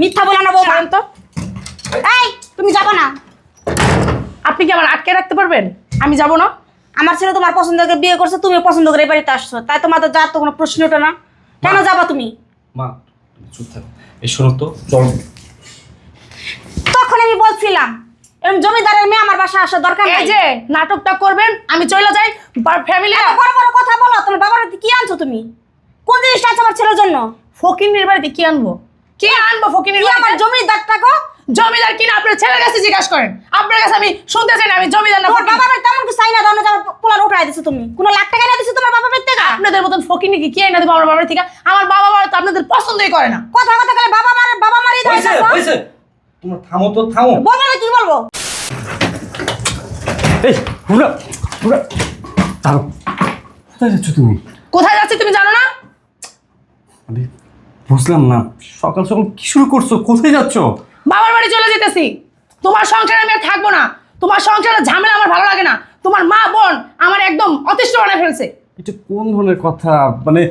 মিথ্যা বলে না বৌমা। তো এই তুমি যাবে না। আপনি কি আমার আটকে রাখতে পারবেন? আমি যাব না। আমার ছেলে তোমার পছন্দ করে বিয়ে করছে তুমি পছন্দ করে এই বাড়িতে আসছো। তাই তোমাদের যার তো কোনো প্রশ্ন ওঠে না। কেন যাবা তুমি? মা চুপ থাকো। এই শোনো তো চলো। তখন আমি বলছিলাম এরকম জমিদারের মেয়ে আমার বাসা আসার দরকার এই নাই। যে নাটকটা করবেন আমি চলে যাই ফ্যামিলি এত বড় বড় কথা বলো তোমার বাবার হাতে কি আনছো তুমি? কোন জিনিসটা আছে আমার ছেলের জন্য? ফকিনের বাড়িতে কি আনব? কি আনব ফকিনের কি আমার জমিদারটা গো। জমিদার কিনা আপনার ছেলের কাছে জিজ্ঞাসা করেন। আপনার কাছে আমি শুনতে চাই না আমি জমিদার না তোমার বাড়ি তেমন কিছু চাই না দাও না পোলার উঠাই দিছো তুমি। কোনো লাখ টাকা না দিছো তোমার বাবা বাড়ি থেকে আপনাদের মতন ফকিনি কি কি এনে দেবো আমার বাবার থেকে? আমার বাবা মা তো আপনাদের পছন্দই করে না। কথা কথা গেলে বাবা মার বাবা মারি হয়েছে যাচ্ছ। হয়েছে। তোমরা থামো তো থামো। বলব না কি বলব? এই হুরা হুরা দাঁড়ো কোথায় যাচ্ছ তুমি? কোথায় যাচ্ছি তুমি জানো না? আমি বুঝলাম না। সকাল সকাল কি শুরু করছ? কোথায় যাচ্ছ? বাবার বাড়ি চলে যেতেছি। তোমার সংসারে আমি আর থাকব না। তোমার সংসারে ঝামেলা আমার ভালো লাগে না। তোমার মা বোন আমার একদম অতিষ্ঠ বানায় ফেলছে। এটা কোন ধরনের কথা? মানে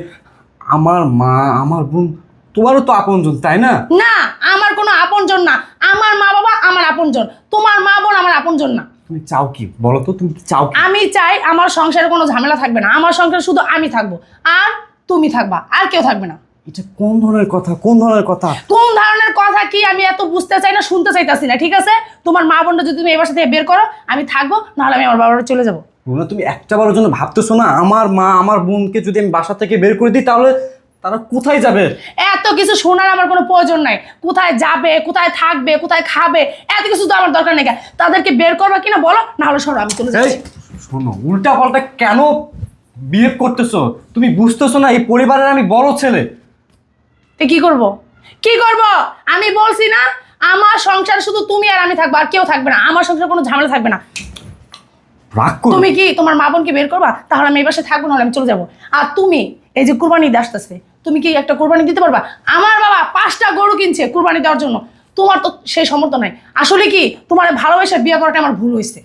আমার মা আমার বোন তোমারও তো আপনজন তাই না? না আমার কোনো আপনজন না। আমার মা বাবা আমার আপনজন। তোমার মা বোন আমার আপনজন না। তুমি চাও কি? বলো তো তুমি চাও কি? আমি চাই আমার সংসারে কোনো ঝামেলা থাকবে না। আমার সংসারে শুধু আমি থাকব। আর তুমি থাকবা আর কেউ থাকবে না। এটা কোন ধরনের কথা? কোন ধরনের কথা? কোন ধরনের কথা কি আমি এত বুঝতে চাই না শুনতে চাইতাছি না ঠিক আছে? তোমার মা বোনটা যদি তুমি এবার সাথে বের করো আমি থাকব নাহলে আমি আমার বাবার চলে যাব। রুনা তুমি একটা বারের জন্য ভাবতেছো না? আমার মা আমার বোনকে যদি আমি বাসা থেকে বের করে দিই তাহলে তারা কোথায় যাবে? এত কিছু শোনার আমার কোনো প্রয়োজন নাই। কোথায় যাবে কোথায় থাকবে কোথায় খাবে এত কিছু তো আমার দরকার নেই তাদেরকে বের করবা কিনা বলো না হলে সরো আমি চলে যাচ্ছি। শোনো উল্টা পাল্টা কেন বিহেভ করতেছো? তুমি বুঝতেছো না এই পরিবারের আমি বড় ছেলে। তো কি করব? কি করব? আমি বলছি না আমার সংসার শুধু তুমি আর আমি থাকব আর কেউ থাকবে না। আমার সংসার কোনো ঝামেলা থাকবে না। রাগ করো। তুমি কি তোমার মা বোনকে বের করবা? তাহলে আমি এই বাসায় থাকব নাহলে আমি চলে যাব। আর তুমি এই যে কুরবানি ঈদ আসতেছে তুমি কি একটা কুরবানি দিতে পারবা? আমার বাবা পাঁচটা গরু কিনছে কুরবানি দেওয়ার জন্য। তোমার তো সেই সমর্থ নাই। আসলে কি তোমার ভালোবাসা বিয়ে করাটা আমার ভুল হয়েছে?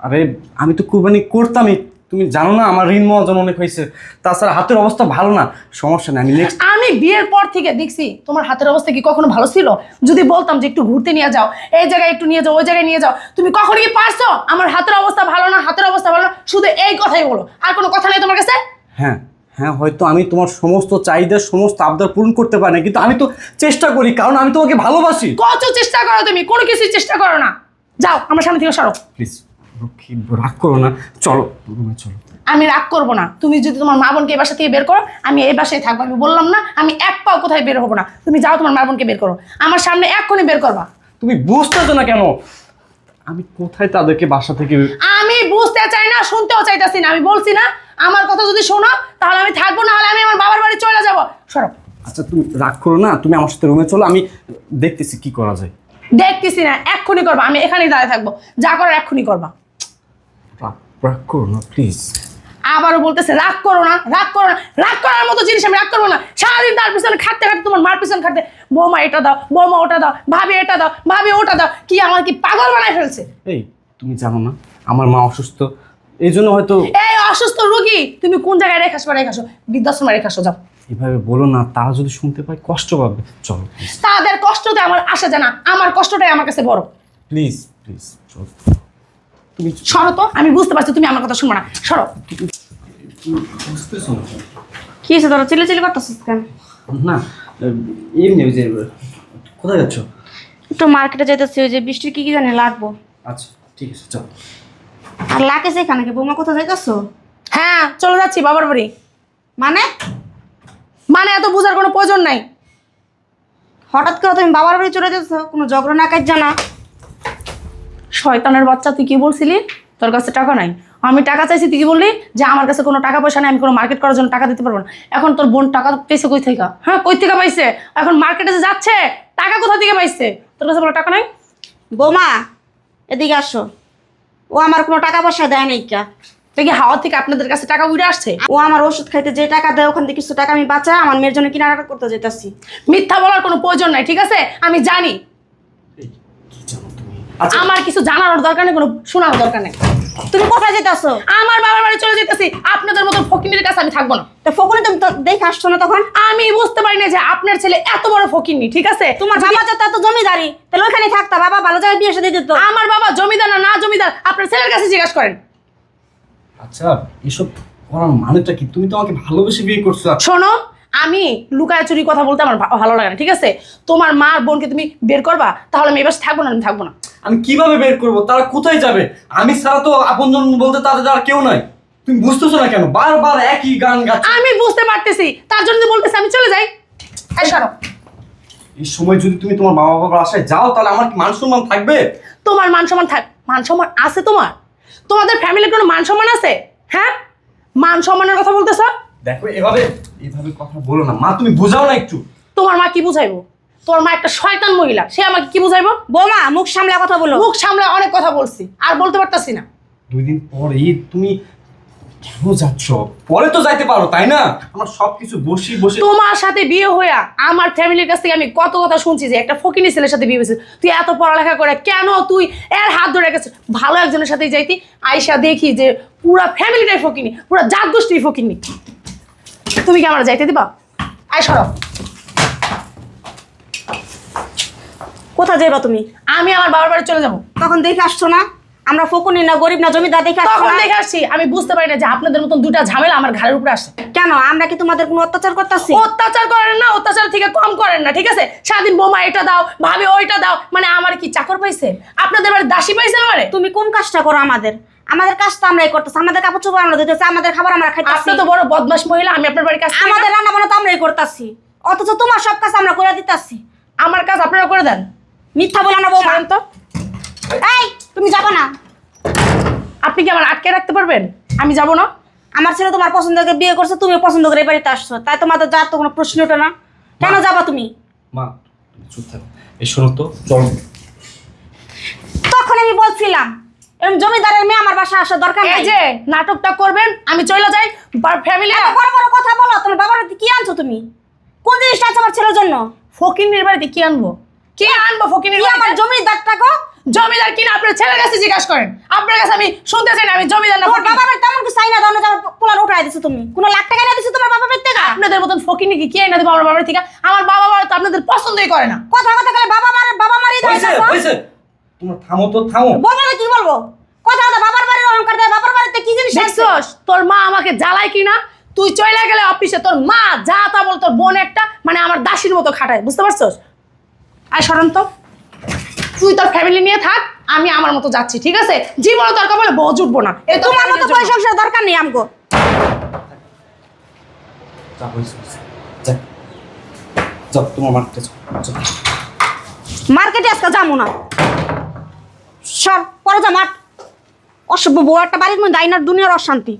আরে আমি তো কুরবানি করতামই। তুমি জানো না আমার ঋণ মহাজন অনেক হয়েছে। তাছাড়া হাতের অবস্থা ভালো না। সমস্যা নেই আমি নেক্সট আমি বিয়ের পর থেকে দেখছি তোমার হাতের অবস্থা কি কখনো ভালো ছিল? যদি বলতাম যে একটু ঘুরতে নিয়ে যাও এই জায়গায় একটু নিয়ে যাও ওই জায়গায় নিয়ে যাও তুমি কখনো কি পারছ? আমার হাতের অবস্থা ভালো না হাতের অবস্থা ভালো না শুধু এই কথাই বলো। আর কোনো কথা নেই তোমার কাছে? হ্যাঁ হ্যাঁ হয়তো আমি তোমার সমস্ত চাহিদা সমস্ত আবদার পূরণ করতে পারি না কিন্তু আমি তো চেষ্টা করি কারণ আমি তোমাকে ভালোবাসি। কত চেষ্টা করো তুমি? কোনো কিছুই চেষ্টা করো না। যাও আমার সামনে থেকে সরো। প্লিজ রাগ করো না। চলো রুমে চলো। আমি রাগ করব না। তুমি যদি তোমার মা বোনকে এই বাসা থেকে বের করো আমি এই বাসায় থাকব। আমি বললাম না আমি এক পাও কোথায় বের হব না। তুমি যাও তোমার মা বোনকে বের করো। আমার সামনে এক্ষুনি বের করবা। তুমি বুঝতেছো না কেন? আমি কোথায় তাদেরকে বাসা থেকে আমি বুঝতে চাই না শুনতেও চাইতাছি না। আমি বলছি না আমার কথা যদি শোনো তাহলে আমি থাকব না হলে আমি আমার বাবার বাড়ি চলে যাব। সরো। আচ্ছা তুমি রাগ করো না তুমি আমার সাথে রুমে চলো আমি দেখতেছি কি করা যায়। দেখতেছি না এক্ষুনি করবা। আমি এখানেই দাঁড়িয়ে থাকব। যা করার এক্ষুনি করবা। রাগ করো না প্লিজ আবারও বলতেছে রাগ করো না রাগ করো না রাগ করার মতো জিনিস আমি রাগ করব না। সারাদিন তার পিছনে খাটতে খাটতে তোমার মার পিছনে খাটতে বৌমা এটা দাও বৌমা ওটা দাও ভাবি এটা দাও ভাবি ওটা দাও কি আমার কি পাগল বানায় ফেলছে? এই তুমি জানো না আমার মা অসুস্থ এই জন্য হয়তো এই অসুস্থ রুগী তুমি কোন জায়গায় রেখাস বা রেখাসো বৃদ্ধাশ্রমে রেখাসো যাও। এভাবে বলো না তারা যদি শুনতে পায় কষ্ট পাবে। চলো তাদের কষ্টতে আমার আসা জানা আমার কষ্টটাই আমার কাছে বড়। প্লিজ প্লিজ চলো। তুমি সরো তো আমি বুঝতে পারছি তুমি আমার কথা শুনব না। সরো। বুঝতেছো? না কি হয়েছে তোরা চিলে চিলি করতেছিস কেন? না এমনি ওই যে কোথায় যাচ্ছ? একটু মার্কেটে যেতেছি ওই যে বৃষ্টির কি কি জানি লাগবো। আচ্ছা ঠিক আছে চলো। আর লাগে সেখানে কি? বৌমা কোথাও যাইতেছো? হ্যাঁ চলে যাচ্ছি বাবার বাড়ি। মানে? মানে এত বোঝার কোনো প্রয়োজন নাই। হঠাৎ করে তুমি বাবার বাড়ি চলে যেতেছো কোনো ঝগড়া না কাজ জানা শয়তানের বাচ্চা তুই কি বলছিলি? তোর কাছে টাকা নাই। আমি টাকা চাইছি তুই কি বললি? যে আমার কাছে কোনো টাকা পয়সা নেই আমি কোনো মার্কেট করার জন্য টাকা দিতে পারব না। এখন তোর বোন টাকা পেয়েছে কই থেকে? হ্যাঁ কই থেকে পাইছে? এখন মার্কেটে যে যাচ্ছে টাকা কোথা থেকে পাইছে? তোর কাছে বলো টাকা নাই? বৌমা এদিকে আসো। ও আমার কোনো টাকা পয়সা দেয় নাই কা। তুই কি হাওয়া থেকে আপনাদের কাছে টাকা উড়ে আসছে? ও আমার ওষুধ খাইতে যে টাকা দেয় ওখান থেকে কিছু টাকা আমি বাঁচা আমার মেয়ের জন্য কিনাকাটা করতে যেতেছি। মিথ্যা বলার কোনো প্রয়োজন নাই ঠিক আছে? আমি জানি এই, কি জানো তুমি আচ্ছা আমার কিছু জানানোর দরকার নেই কোনো শোনার দরকার নেই। তুমি কোথায় যেতেছো আমার বাবার বাড়ি চলে যেতেছি আপনাদের মতো ফকিনের কাছে আমি থাকব না। তো ফোকনে তুমি তো দেখে আসছো না তখন? আমি বুঝতে পারি না যে আপনার ছেলে এত বড় ফকিরনি ঠিক আছে? তোমার বাবা যত এত জমিদারি তাহলে ওইখানে থাকতা বাবা ভালো জায়গায় বিয়ে সাথে দিত। আমার বাবা জমিদার না না জমিদার আপনার ছেলের কাছে জিজ্ঞাসা করেন। আচ্ছা এসব করার মানেটা কি? তুমি তো আমাকে ভালোবেসে বিয়ে করছ। শোনো আমি লুকায় চুরি কথা বলতে আমার ভালো লাগে না ঠিক আছে? তোমার মা আর বোনকে তুমি বের করবা তাহলে আমি এবার থাকব না আমি থাকব না। আমি কীভাবে বের করব? তারা কোথায় যাবে? আমি ছাড়া তো আপনজন বলতে তাদের আর কেউ নাই। তুমি বুঝতেছো না কেন? বারবার একই গান গাচ্ছ। আমি বুঝতে পারতেছি। তার জন্য বলতেছি আমি চলে যাই। এই সরো। এই সময় যদি তুমি তোমার মা বাবার আশায় যাও তাহলে আমার কি মান সম্মান থাকবে? তোমার মান সম্মান থাক মান সম্মান আছে তোমার? তোমাদের ফ্যামিলির কোনো মান সম্মান আছে? হ্যাঁ? মান সম্মানের কথা বলতেছ? দেখো এভাবে এভাবে কথা বলো না। মা তুমি বোঝাও না একটু। তোমার মা কি বুঝাইবো? তোমার মা একটা শয়তান মহিলা সে আমাকে কি বুঝাইবো? বৌমা মুখ সামলা কথা বলো। মুখ সামলে অনেক কথা বলছি আর বলতে পারতাছি না। দুই দিন পর তুমি কেন যাচ্ছ? পরে তো যাইতে পারো তাই না? আমার সবকিছু বসি বসে। তোমার সাথে বিয়ে হইয়া আমার ফ্যামিলির কাছ থেকে আমি কত কথা শুনছি যে একটা ফকিনি ছেলের সাথে বিয়ে হয়েছে। তুই এত পড়ালেখা করে কেন তুই এর হাত ধরে গেছিস ভালো একজনের সাথেই যাইতি আয়সা দেখি যে পুরা ফ্যামিলিটাই ফকিনি পুরা জাত গোষ্ঠী ফকিনি। তুমি কি আমার যাইতে দিবা? আয় সরব কোথায় যাইবা তুমি? আমি আমার বাবার বাড়ি চলে যাব। তখন দেখে আসছো না? আমরা ফকুনি না গরিব না জমিদার দেখে আসছো তখন না? দেখে আসছি। আমি বুঝতে পারি না যে আপনাদের মতন দুটা ঝামেলা আমার ঘাড়ের উপরে আসছে। কেন? আমরা কি তোমাদের কোনো অত্যাচার করতেছি? অত্যাচার করেন না অত্যাচার থেকে কম করেন না ঠিক আছে? সারাদিন বোমা এটা দাও ভাবি ওইটা দাও মানে আমার কি চাকর পাইছে? আপনাদের বাড়ি দাসী পাইছে আমারে? তুমি কোন কাজটা করো আমাদের? আমাদের কাজ তো আমরাই করতেছি আমাদের কাপড় চোপড় আমরা দিতেছি আমাদের খাবার আমরা খাইতেছি। আপনি তো বড় বদমাস মহিলা আমি আপনার বাড়ি কাজ। আমাদের রান্না বান্না তো আমরাই করতেছি। অথচ তোমার সব কাজ আমরা করে দিতেছি। আমার কাজ আপনারা করে দেন। মিথ্যা বলো না বৌমা। তো এই তুমি যাব না। আপনি কি আমার আটকে রাখতে পারবেন? আমি যাব না। আমার ছেলে তোমার পছন্দ করে বিয়ে করছে তুমি পছন্দ করে এই বাড়িতে আসছো। তাই তোমাদের যার তো কোনো প্রশ্ন ওঠে না। কেন যাবা তুমি? মা চুপ থাকো। এই শোনো তো চল। তখন আমি বলছিলাম এরকম জমিদারের মেয়ে আমার বাসা আসার দরকার এই নাই। যে নাটকটা করবেন আমি চলে যাই ফ্যামিলি এত বড় বড় কথা বলো তোমার বাবার বাড়িতে কি আনছো তুমি? কোন জিনিসটা আছে আমার ছেলের জন্য? ফকিনের বাড়িতে কি আনব? কি আনব ফকিনের কি আমার জমিদারটা গো? জমিদার কিনা? আপনার ছেলের কাছে জিজ্ঞাসা করেন। আপনার কাছে আমি শুনতে চাই না আমি জমিদার না ফকির। তেমন কি চাই না দাও না পোলার উঠাই দিছো তুমি। কোনো লাখ টাকা না দিছো তোমার বাড়ি থেকে আপনাদের মতন ফকিনি কি কে এনে দেবো আমার বাবার থেকে? আমার বাবা বাবা তো আপনাদের পছন্দই করে না। কথা কথা গেলে বাবা মারে বাবা মারি হয়েছে হয়েছে। তোমরা থামো তো থামো। বলব না কি বলব? কথা কথা বাবার বাড়ির অহংকার দেয় বাবার বাড়িতে কি জিনিস? দেখছোস তোর মা আমাকে জ্বালায় কিনা? তুই চলে গেলে অফিসে তোর মা যা তা বল তোর বোন একটা মানে আমার দাসীর মতো খাটায় বুঝতে পারছস? আয় সরন তো। তুই তোর ফ্যামিলি নিয়ে থাক আমি আমার মতো যাচ্ছি ঠিক আছে? জীবনে তোর কপালে বোঝ জুটবো না। তোমার মতো পয়সা সংসার দরকার নেই আমগো। যাও তোমার মার্কেটে। মার্কেটে আজকে যাব না। সর পরে যা মাঠ অসভ্য বউ একটা বাড়ির মধ্যে আইনার দুনিয়ার অশান্তি।